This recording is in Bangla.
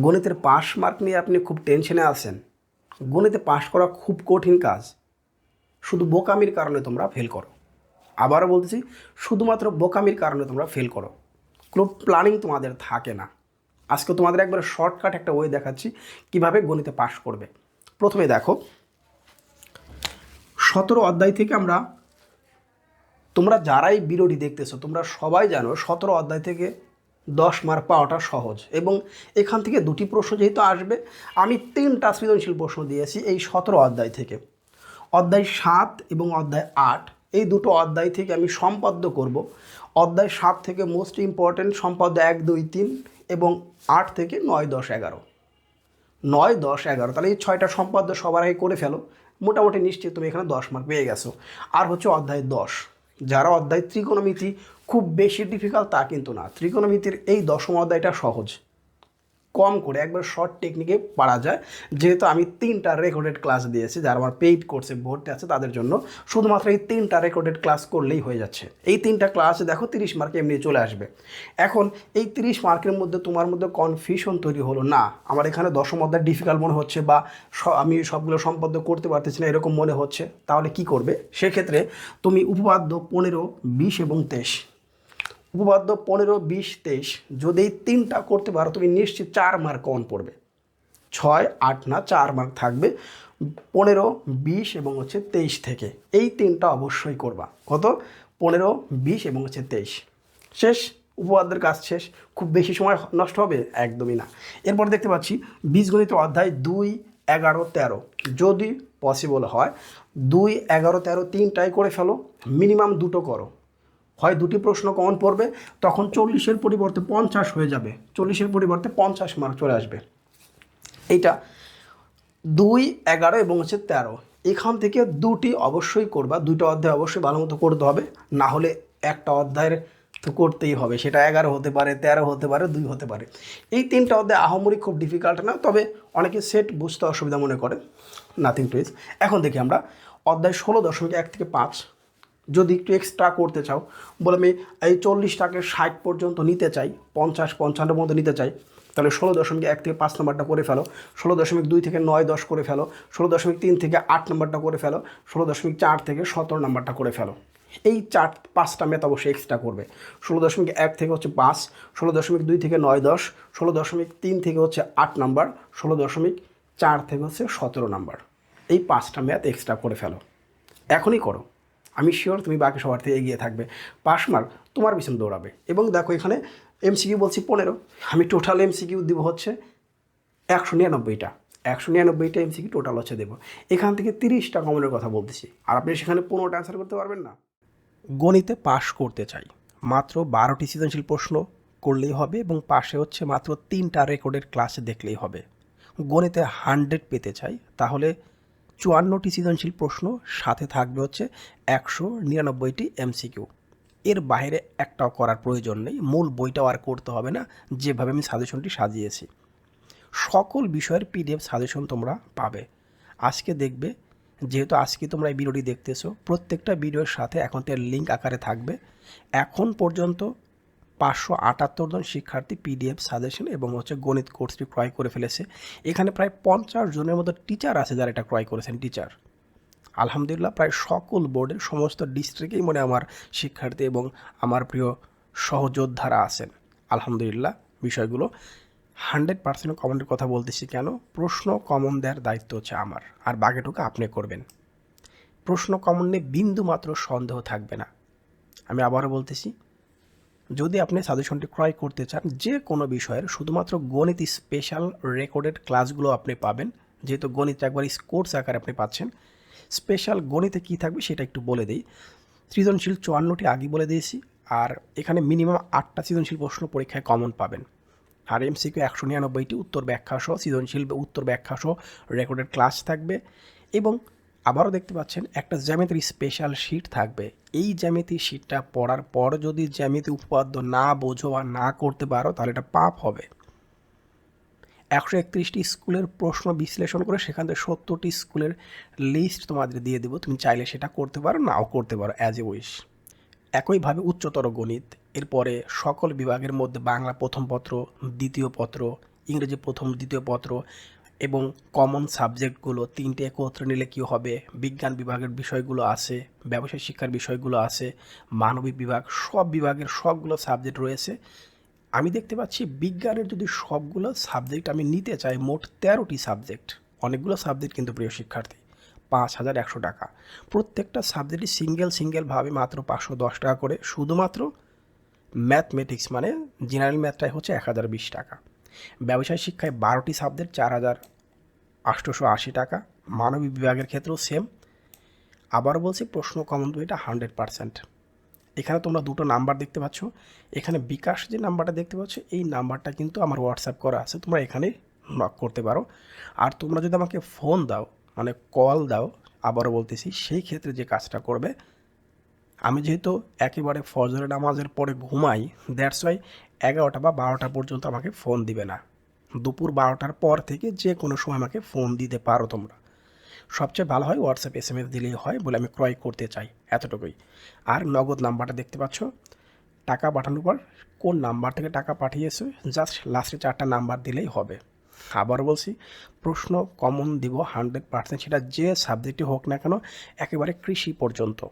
গণিতের পাশ মার্ক নিয়ে আপনি খুব টেনশনে আছেন। গণিতে পাশ করা খুব কঠিন কাজ। শুধু বোকামির কারণে তোমরা ফেল করো। আবারও বলতেছি, শুধুমাত্র বোকামির কারণে তোমরা ফেল করো। কোনো প্ল্যানিং তোমাদের থাকে না। আজকে তোমাদের একবার শর্টকাট একটা ওয়ে দেখাচ্ছি, কীভাবে গণিতে পাশ করবে। প্রথমে দেখো, সতেরো অধ্যায় থেকে আমরা, তোমরা যারাই বিরোধী দেখতেছো, তোমরা সবাই জানো সতেরো অধ্যায় থেকে দশ মার্ক পাওয়াটা সহজ। এবং এখান থেকে দুটি প্রশ্ন যেহেতু আসবে, আমি তিনটা সৃজনশীল প্রশ্ন দিয়েছি এই সতেরো অধ্যায় থেকে। অধ্যায় সাত এবং অধ্যায় আট, এই দুটো অধ্যায় থেকে আমি সম্পাদ্য করব। অধ্যায় সাত থেকে মোস্ট ইম্পর্ট্যান্ট সম্পাদ্য এক, দুই, তিন এবং আট থেকে নয়, দশ, এগারো। নয়, দশ, এগারো, তাহলে এই ছয়টা সম্পাদ্য সবার আগে করে ফেলো। মোটামুটি নিশ্চিত তুমি এখানে দশ মার্ক পেয়ে গেছো। আর হচ্ছে অধ্যায় দশ। যারা অধ্যায় ত্রিকোণমিতি খুব বেশি ডিফিকাল্ট তা কিন্তু না। ত্রিকোণমিতির এই দশম অধ্যায়টা সহজ। কম করে, একবার শর্ট টেকনিকে পারা যায়। যেহেতু আমি তিনটা রেকর্ডেড ক্লাস দিয়েছি, যারা আমার পেইড কোর্সে ভর্তি আছে, তাদের জন্য শুধুমাত্র এই তিনটা রেকর্ডেড ক্লাস করলেই হয়ে যাচ্ছে। এই তিনটা ক্লাস দেখো তিরিশ মার্কে এমনি চলে আসবে। এখন এই তিরিশ মার্কের মধ্যে তোমার মধ্যে কনফিউশন তৈরি হলো, না, আমার এখানে দশম অধ্যায় ডিফিকাল্ট মনে হচ্ছে বা আমি সবগুলো সম্পাদ্য করতে পারতেছি না, এরকম মনে হচ্ছে, তাহলে কি করবে? সেক্ষেত্রে তুমি উপপাদ্য পনেরো, বিশ এবং তেইশ উপপাদ্য পনেরো, বিশ, তেইশ। যদি এই তিনটা করতে পারো, তুমি নিশ্চিত চার মার্ক কমন পড়বে। ছয়, আট না, চার মার্ক থাকবে পনেরো, বিশ এবং হচ্ছে তেইশ থেকে। এই তিনটা অবশ্যই করবা। কত? পনেরো, বিশ এবং হচ্ছে তেইশ। শেষ, উপপাদ্যের কাজ শেষ। খুব বেশি সময় নষ্ট হবে? একদমই না। এরপর দেখতে পাচ্ছি, বীজগণিত অধ্যায় দুই, এগারো, তেরো। যদি পসিবল হয়, দুই, এগারো, তেরো তিনটাই করে ফেলো। মিনিমাম দুটো করো। হয় দুটি প্রশ্ন কমন পড়বে, তখন চল্লিশের পরিবর্তে পঞ্চাশ হয়ে যাবে। চল্লিশের পরিবর্তে পঞ্চাশ মার্ক চলে আসবে। এইটা দুই, এগারো এবং হচ্ছে তেরো। এখান থেকে দুটি অবশ্যই করবা দুটো অধ্যায় অবশ্যই ভালো মতো করতে হবে। না হলে একটা অধ্যায়ের তো করতেই হবে। সেটা এগারো হতে পারে, তেরো হতে পারে, দুই হতে পারে। এই তিনটা অধ্যায় আহামরি খুব ডিফিকাল্ট না, তবে অনেকে সেট বুঝতে অসুবিধা মনে করে। নাথিং টু ইজ এখন দেখি আমরা অধ্যায় ষোলো দশমিক এক থেকে পাঁচ। যদি একটু এক্সট্রা করতে চাও, বলে আমি এই চল্লিশ চল্লিশটাকে ষাট পর্যন্ত নিতে চাই, পঞ্চাশ পঞ্চান্নর মধ্যে নিতে চাই, তাহলে ষোলো দশমিক এক থেকে পাঁচ নম্বরটা করে ফেলো, ষোলো দশমিক দুই থেকে নয় দশ করে ফেলো, ষোলো দশমিক তিন থেকে আট নম্বরটা করে ফেলো, ষোলো দশমিক চার থেকে সতেরো নম্বরটা করে ফেলো। এই চার, পাঁচটা মেথ অবশ্যই এক্সট্রা করবে। ষোলো দশমিক এক থেকে হচ্ছে পাঁচ, ষোলো দশমিক দুই থেকে নয় দশ, ষোলো দশমিক তিন থেকে হচ্ছে আট নাম্বার, ষোলো দশমিক চার থেকে হচ্ছে সতেরো নাম্বার। এই পাঁচটা ম্যাথ এক্সট্রা করে ফেলো। এখনই করো। আমি শিওর তুমি বাকি সবার থেকে এগিয়ে থাকবে। পাস মার্ক তোমার পিছনে দৌড়াবে। এবং দেখো এখানে এমসিকিউ বলছি পনেরো। আমি টোটাল এমসিকিউ দিব হচ্ছে একশো নিরানব্বইটা। একশো নিরানব্বইটা এমসিকিউ টোটাল হচ্ছে দেবো। এখান থেকে তিরিশটা কমনের কথা বলতেছি। আর আপনি সেখানে পনেরোটা অ্যান্সার করতে পারবেন না। গণিতে পাশ করতে চাই। মাত্র বারোটি সৃজনশীল প্রশ্ন করলেই হবে এবং পাশে হচ্ছে মাত্র তিনটা রেকর্ডের ক্লাসে দেখলেই হবে। গণিতে হান্ড্রেড পেতে চাই। তাহলে চুয়ান্নটি সৃজনশীল প্রশ্ন সাথে থাকবে হচ্ছে একশো নিরানব্বইটি এমসিকিউ। এর বাইরে একটাও করার প্রয়োজন নেই, মূল বইটাও আর করতে হবে না, যেভাবে আমি সাজেশনটি সাজিয়েছি। সকল বিষয়ের পিডিএফ সাজেশন তোমরা পাবে। আজকে দেখবে, যেহেতু আজকে তোমরা এই ভিডিওটি দেখতেছো, প্রত্যেকটা ভিডিওর সাথে এখন তার লিঙ্ক আকারে থাকবে। এখন পর্যন্ত পাঁচশো আটাত্তর জন শিক্ষার্থী পিডিএফ সাজেশন এবং হচ্ছে গণিত কোর্সটি ক্রয় করে ফেলেছে। এখানে প্রায় পঞ্চাশ জনের মতো টিচার আছে যারা এটা ক্রয় করেছেন টিচার আলহামদুলিল্লাহ, প্রায় সকল বোর্ডের সমস্ত ডিস্ট্রিক্টেই মনে আমার শিক্ষার্থী এবং আমার প্রিয় সহযোদ্ধারা আছেন। আলহামদুলিল্লাহ, বিষয়গুলো হান্ড্রেড পার্সেন্ট কমনের কথা বলতেছি কেন? প্রশ্ন কমন দেওয়ার দায়িত্ব হচ্ছে আমার, আর বাকিটুকু আপনি করবেন। প্রশ্ন কমন নিয়ে বিন্দু মাত্র সন্দেহ থাকবে না। আমি আবারও বলতেছি যদি আপনি সাজেশনটি ক্রয় করতে চান, যে কোনো বিষয়ের শুধুমাত্র গণিত স্পেশাল রেকর্ডেড ক্লাসগুলো আপনি পাবেন, যেহেতু গণিত একবার স্কোর্স আকারে আপনি পাচ্ছেন স্পেশাল গণিতে কী থাকবে সেটা একটু বলে দিই। সৃজনশীল চুয়ান্নটি আগে বলে দিয়েছি, আর এখানে মিনিমাম আটটা সৃজনশীল প্রশ্ন পরীক্ষায় কমন পাবেন। আর এমসিকিউ একশো নিরানব্বইটি উত্তর ব্যাখ্যা সহ, সৃজনশীল উত্তর ব্যাখ্যা সহ রেকর্ডেড ক্লাস থাকবে এবং আবারও দেখতে পাচ্ছেন একটা জ্যামিতির স্পেশাল শিট থাকবে। এই জ্যামিতি শিটটা পড়ার পর যদি জ্যামিতি উপপাদ্য না বোঝো বা না করতে পারো, তাহলে এটা পাপ হবে। একশো একত্রিশটি স্কুলের প্রশ্ন বিশ্লেষণ করে সেখান থেকে সত্তরটি স্কুলের লিস্ট তোমাদের দিয়ে দেবো। তুমি চাইলে সেটা করতে পারো, নাও করতে পারো অ্যাজ এ উইশ একইভাবে উচ্চতর গণিত, এরপরে সকল বিভাগের মধ্যে বাংলা প্রথম পত্র, দ্বিতীয় পত্র, ইংরেজি প্রথম, দ্বিতীয় পত্র এবং কমন সাবজেক্টগুলো তিনটে একত্রে নিলে কী হবে? বিজ্ঞান বিভাগের বিষয়গুলো আছে, ব্যবসায় শিক্ষার বিষয়গুলো আছে, মানবিক বিভাগ, সব বিভাগের সবগুলো সাবজেক্ট রয়েছে। আমি দেখতে পাচ্ছি বিজ্ঞানের যদি সবগুলো সাবজেক্ট আমি নিতে চাই, মোট তেরোটি সাবজেক্ট অনেকগুলো সাবজেক্ট কিন্তু প্রিয় শিক্ষার্থী, পাঁচ হাজার একশো টাকা। প্রত্যেকটা সাবজেক্টই সিঙ্গেল সিঙ্গেলভাবে মাত্র পাঁচশো দশ টাকা করে। শুধুমাত্র ম্যাথমেটিক্স মানে জেনারেল ম্যাথটাই হচ্ছে এক হাজার বিশ টাকা। ব্যবসায় শিক্ষায় বারোটি সাবজেক্ট, চার হাজার আটশোশো আশি টাকা। মানবিক বিভাগের ক্ষেত্রেও সেম আবারও বলছি, প্রশ্ন কমন দুইটা হান্ড্রেড পারসেন্ট এখানে তোমরা দুটো নাম্বার দেখতে পাচ্ছ। এখানে বিকাশ যে নাম্বারটা দেখতে পাচ্ছ, এই নাম্বারটা কিন্তু আমার হোয়াটসঅ্যাপ করা আছে। তোমরা এখানে নক করতে পারো। আর তোমরা যদি আমাকে ফোন দাও মানে কল দাও, আবারও বলতেছি, সেই ক্ষেত্রে যে কাজটা করবে, আমি যেহেতু একেবারে ফজরের নামাজের পরে ঘুমাই দ্যাটস ওয়াই এগারোটা বা বারোটা পর্যন্ত আমাকে ফোন দিবে না। দুপুর বারোটার পর থেকে যে কোনো সময় আমাকে ফোন দিতে পারো তোমরা। সবচেয়ে ভালো হয় হোয়াটসঅ্যাপ এস এম এস দিলেই হয় বলে আমি ক্রয় করতে চাই এতটুকুই। আর নগদ নাম্বারটা দেখতে পাচ্ছ? টাকা পাঠানোর পর কোন নাম্বার থেকে টাকা পাঠিয়েছো? জাস্ট লাস্টে চারটা নাম্বার দিলেই হবে। আবার বলছি, প্রশ্ন কমন দিব হান্ড্রেড পার্সেন্ট সেটা যে সাবজেক্টে হোক না কেন, একেবারে কৃষি পর্যন্ত।